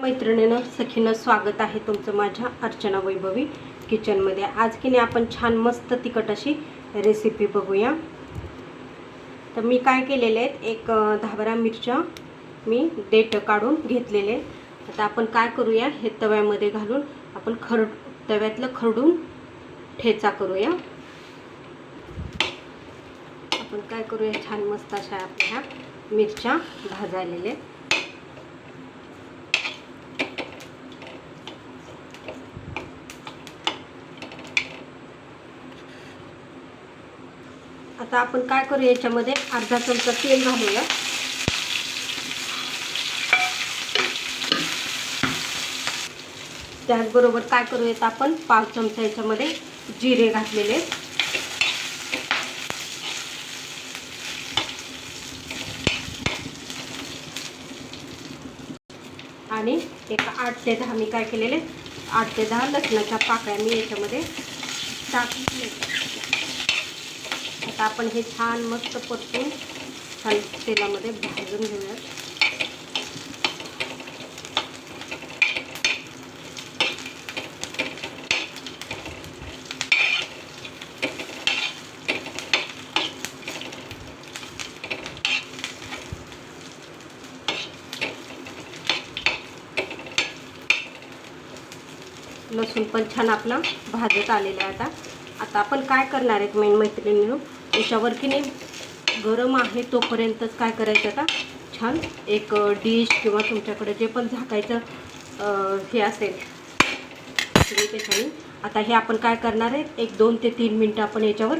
मैत्रिणीनं सखीनं स्वागत आहे तुमचं माझ्या अर्चना वैभवी किचनमध्ये आज की नाही आपण छान मस्त तिखट अशी रेसिपी बघूया. तर मी काय केलेले आहेत एक दहा बारा मिरच्या मी देठ काढून घेतलेले आहेत. आता आपण काय करूया हे तव्यामध्ये घालून आपण खरड तव्यातलं खरडून ठेचा करूया. आपण काय करूया छान मस्त अशा आपल्या मिरच्या भाजायलेल्या आता आपण काय करू याच्यामध्ये? अर्धा चमचा तेल घालूया. त्याचबरोबर काय करूयात आपण? पाव चमचा याच्यामध्ये जिरे घातलेले. आहेत. आणि एक आठ ते दहा मी काय केलेले? आठ ते दहा लसणाच्या पाकळ्या मी याच्यामध्ये टाकले आता आपण हे छान मस्त परतून छान तेलामध्ये भाजून घेऊयात. लसूण पण छान आपला भाजत आलेला आहे आता. आता आपण काय करणार आहेत मेन मैत्रिणीनं? याच्यावर की नाही? गरम आहे तोपर्यंतच काय करायचं आता? छान एक डिश किंवा तुमच्याकडे जे पण झाकायचं हे असेल तुम्ही त्याच्याने. आता हे आपण काय करणार आहे? एक दोन ते तीन मिनटं आपण याच्यावर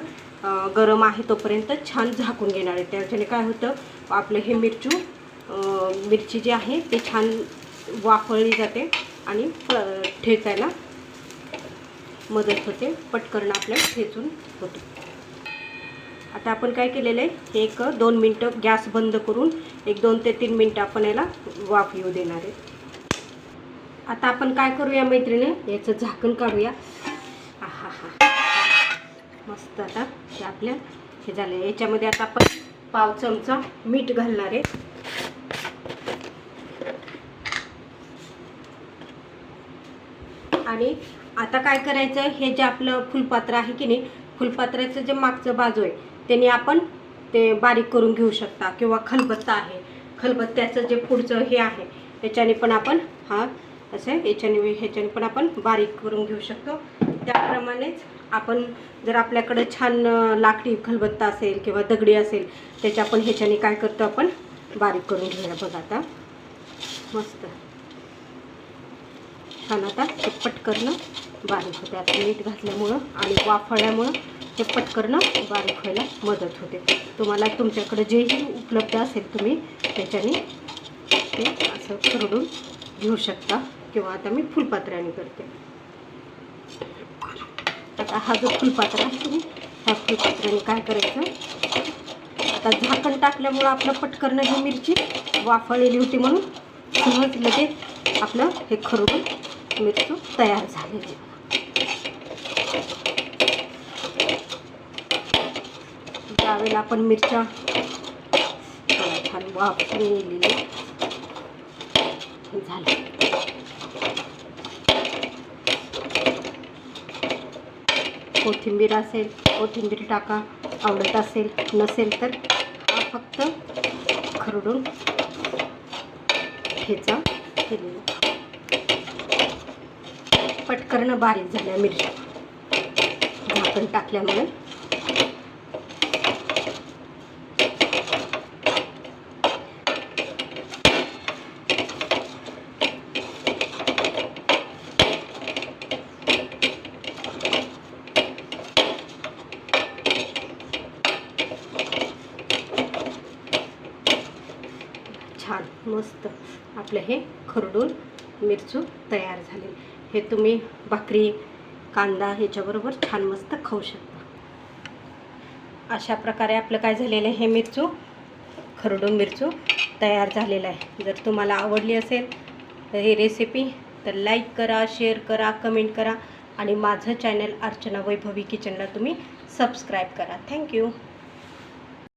गरम आहे तोपर्यंत छान झाकून घेणार आहे. त्याच्याने काय होतं? आपलं हे मिरचू मिरची जी आहे ते छान वाफळली जाते आणि ठेचायला मदत होते. पटकन आपल्याला ठेचून होतो. आता आपण काय केलेलं आहे? हे एक दोन मिनटं गॅस बंद करून एक दोन ते तीन मिनटं आपण याला वाफ येऊ देणार आहे. आता आपण काय करूया मैत्रिणी? याचं झाकण काढूया. हा हा मस्त आता हे आपल्या हे झालं. याच्यामध्ये आता आपण पाव चमचा मीठ घालणार आहे. आणि आता काय करायचं? हे जे आपलं फुलपात्र आहे की नाही? फुलपात्राचं जे मागचं बाजू आहे त्याने आपण ते बारीक करून घेऊ शकता किंवा खलबत्ता आहे. खलबत्त्याचं जे पुढचं हे आहे याच्याने पण आपण हा असं याच्याने ह्याच्याने पण आपण बारीक करून घेऊ शकतो. त्याप्रमाणेच आपण जर आपल्याकडं छान लाकडी खलबत्ता असेल किंवा दगडी असेल त्याच्या आपण ह्याच्याने काय करतो आपण? बारीक करून घेऊया. बघा आता. मस्त. छान आता पटकरणं बारीक होते आता मीठ घातल्यामुळं आणि वाफळल्यामुळं ते पटकरणं बारीक व्हायला मदत होते. तुम्हाला तुमच्याकडे जेही उपलब्ध असेल तुम्ही त्याच्याने ते असं खरडून घेऊ शकता किंवा आता मी फुलपात्र्याने करते. आता हा जो फुलपात्र आहे तुम्ही ह्या फुलपात्र्याने काय करायचं? आता झाकण टाकल्यामुळं आपलं पटकरणं ही मिरची वाफळलेली होती म्हणून सहज लगेच आपलं हे खरडून मिरची तयार झालेली. त्यावेळेला आपण मिरच्या. छान वाफून येलेली झाली. कोथिंबीर असेल कोथिंबीर टाका. आवडत असेल नसेल तर हा फक्त खरडून ठेचा केलेला. पटकन बारीक झाल्या मिरच्या. झाकण टाकल्यामुळे छान मस्त आपलं हे खरडून मिरचू तयार झाले. हे तुम्ही भाकरी कांदा ह्याच्याबरोबर छान मस्त खाऊ शकता. अशा प्रकारे आपलं काय झालेलं आहे हे मिरचू खरडून मिरचू तयार झालेलं आहे. जर तुम्हाला आवडली असेल तर ही रेसिपी तर लाईक करा शेअर करा कमेंट करा आणि माझं चॅनल अर्चना वैभवी किचनला तुम्ही सबस्क्राईब करा. थँक्यू